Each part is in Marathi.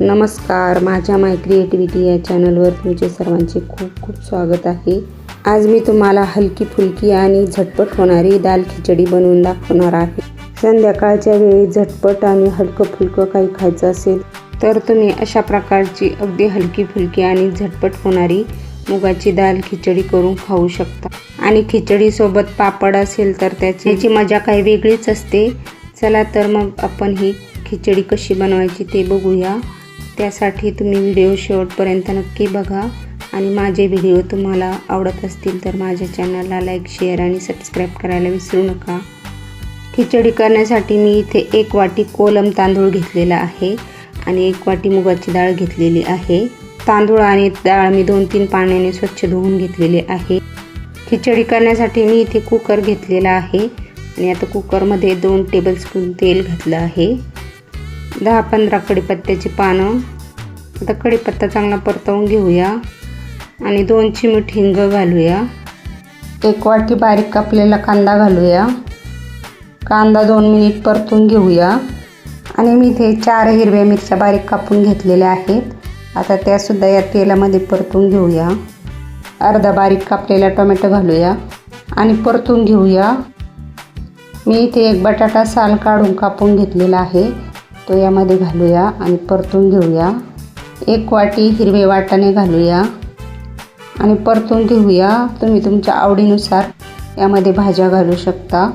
नमस्कार माझ्या माय क्रिएटिव्हिटी या चॅनलवर तुमचे सर्वांचे खूप खूप स्वागत आहे. आज मी तुम्हाला हलकी फुलकी आणि झटपट होणारी दाल खिचडी बनवून दाखवणार आहे. संध्याकाळच्या वेळी झटपट आणि हलकं फुलकं काही खायचं असेल तर तुम्ही अशा प्रकारची अगदी हलकी फुलकी आणि झटपट होणारी मुगाची दाल खिचडी करून खाऊ शकता. आणि खिचडीसोबत पापड असेल तर त्याची मजा काही वेगळीच असते. चला तर मग आपण ही खिचडी कशी बनवायची ते बघूया. त्यासाठी तुम्ही व्हिडिओ शेवटपर्यंत नक्की बघा. आणि माझे व्हिडिओ तुम्हाला आवडत असतील तर माझ्या चॅनलला लाईक शेअर आणि सबस्क्राईब करायला विसरू नका. खिचडी करण्यासाठी मी इथे एक वाटी कोलम तांदूळ घेतलेला आहे आणि एक वाटी मुगाची डाळ घेतलेली आहे. तांदूळ आणि डाळ मी दोन तीन पाण्याने स्वच्छ धुवून घेतलेले आहे. खिचडी करण्यासाठी मी इथे कुकर घेतलेला आहे. आणि आता कुकरमध्ये दोन टेबलस्पून तेल घातलं आहे. दहा पंधरा कडीपत्त्याची पानं. आता कढीपत्ता चांगला परतवून घेऊया. आणि दोन चिमूट हिंग घालूया. एक वाटी बारीक कापलेला कांदा घालूया. कांदा दोन मिनिट परतून घेऊया. आणि मी इथे चार हिरव्या मिरच्या बारीक कापून घेतलेल्या आहेत. आता त्यासुद्धा या तेलामध्ये परतून घेऊया. अर्धा बारीक कापलेला टोमॅटो घालूया. आणि परतून घेऊया. मी इथे एक बटाटा साल काढून कापून घेतलेला आहे. तो यामध्ये घालूया आणि परतून घेऊया. एक वाटी हिरवे वाटाणे घालूया आणि परतून घेऊया. तुम्ही तुमच्या आवडीनुसार यामध्ये भाज्या घालू शकता.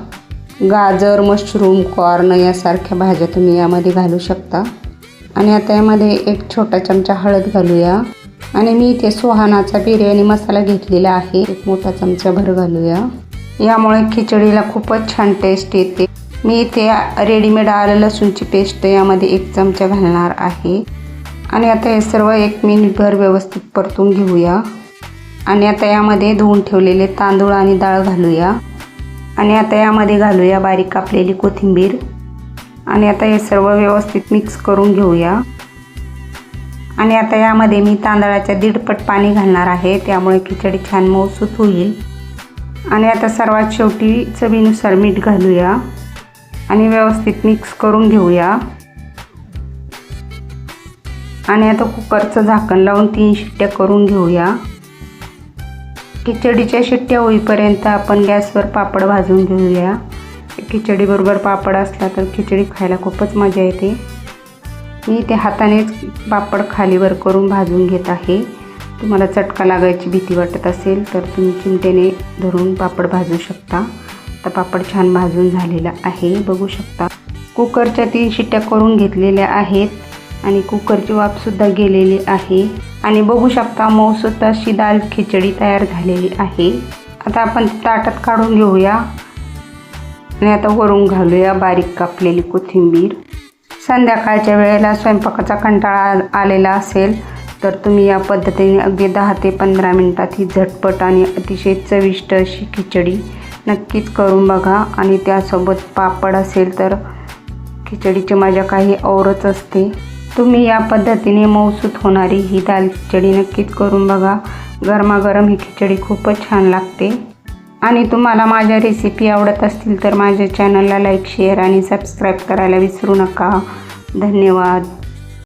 गाजर मशरूम कॉर्न यासारख्या भाज्या तुम्ही यामध्ये घालू शकता. आणि आता यामध्ये एक छोटा चमचा हळद घालूया. आणि मी इथे सुहानाचा बिर्याणी मसाला घेतलेला आहे. एक मोठा चमचा भर घालूया. यामुळे खिचडीला खूपच छान टेस्ट येते. मी इथे रेडीमेड आलं लसूणची पेस्ट यामध्ये एक चमचा घालणार आहे. आणि आता हे सर्व एक मिनिटभर व्यवस्थित परतून घेऊया. आणि आता यामध्ये धुवून ठेवलेले तांदूळ आणि डाळ घालूया. आणि आता यामध्ये घालूया बारीक कापलेली कोथिंबीर. आणि आता हे सर्व व्यवस्थित मिक्स करून घेऊया. आणि आता यामध्ये मी तांदळाच्या दीडपट पाणी घालणार आहे त्यामुळे खिचडी छान मौसूत होईल. आणि आता सर्वात शेवटी चवीनुसार मीठ घालूया. आणि व्यवस्थित मिक्स करून घेऊया. आणि आता कुकरचं झाकण लावून तीन शिट्ट्या करून घेऊया. खिचडीच्या शिट्ट्या होईपर्यंत आपण गॅसवर पापड भाजून घेऊया. खिचडीबरोबर पापड असला तर खिचडी खायला खूपच मजा येते. मी ते हातानेच पापड खालीवर करून भाजून घेत आहे. तुम्हाला चटका लागायची भीती वाटत असेल तर तुम्ही चिमटेने धरून पापड भाजू शकता. आता पापड छान भाजून झालेला आहे. बघू शकता. कुकरच्या तीन शिट्ट्या करून घेतलेल्या आहेत आणि कुकरची वाफसुद्धा गेलेली आहे. आणि बघू शकता मऊसुद्धा अशी दाल खिचडी तयार झालेली आहे. आता आपण ताटात काढून घेऊया. आणि आता वरून घालूया बारीक कापलेली कोथिंबीर. संध्याकाळच्या वेळेला स्वयंपाकाचा कंटाळा आलेला असेल तर तुम्ही या पद्धतीने अगदी दहा ते पंधरा मिनटात ही झटपट आणि अतिशय चविष्ट अशी खिचडी नक्कीच करून बघा. आणि त्यासोबत पापड असेल तर खिचडीची माझ्या काही औरच असते. तुम्ही या पद्धतीने मौसूत होणारी ही दाल खिचडी नक्कीच करून बघा. गरमागरम ही खिचडी खूपच छान लागते. आणि तुम्हाला माझ्या रेसिपी आवडत असतील तर माझ्या चॅनलला लाईक शेअर आणि सबस्क्राईब करायला विसरू नका. धन्यवाद.